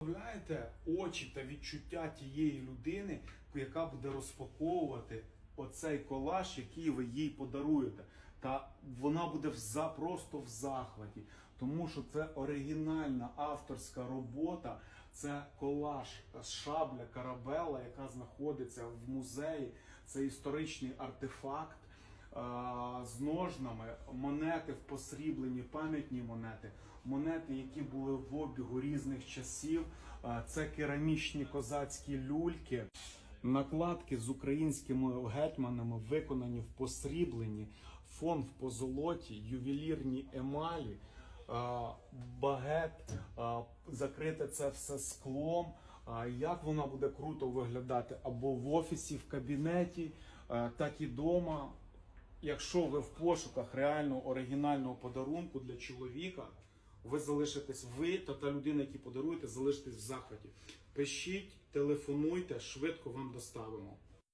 Уявляєте очі та відчуття тієї людини, яка буде розпаковувати оцей колаж, який ви їй подаруєте. Та вона буде в просто в захваті, тому що це оригінальна авторська робота. Це колаж шабля Карабела, яка знаходиться в музеї. Це історичний артефакт з ножнами, монети в посріблені, пам'ятні монети, монети, які були в обігу різних часів. Е, Це керамічні козацькі люльки. Накладки з українськими гетьманами виконані в посрібленні, фон в позолоті, ювелірні емалі, е, багет, е, закрите це все склом. Як вона буде круто виглядати або в офісі, в кабінеті, е, так і вдома. Якщо ви в пошуках реального оригінального подарунку для чоловіка, ви залишитесь ви та та людина, які подаруєте, залишитесь в захваті. Пишіть, телефонуйте, швидко вам доставимо.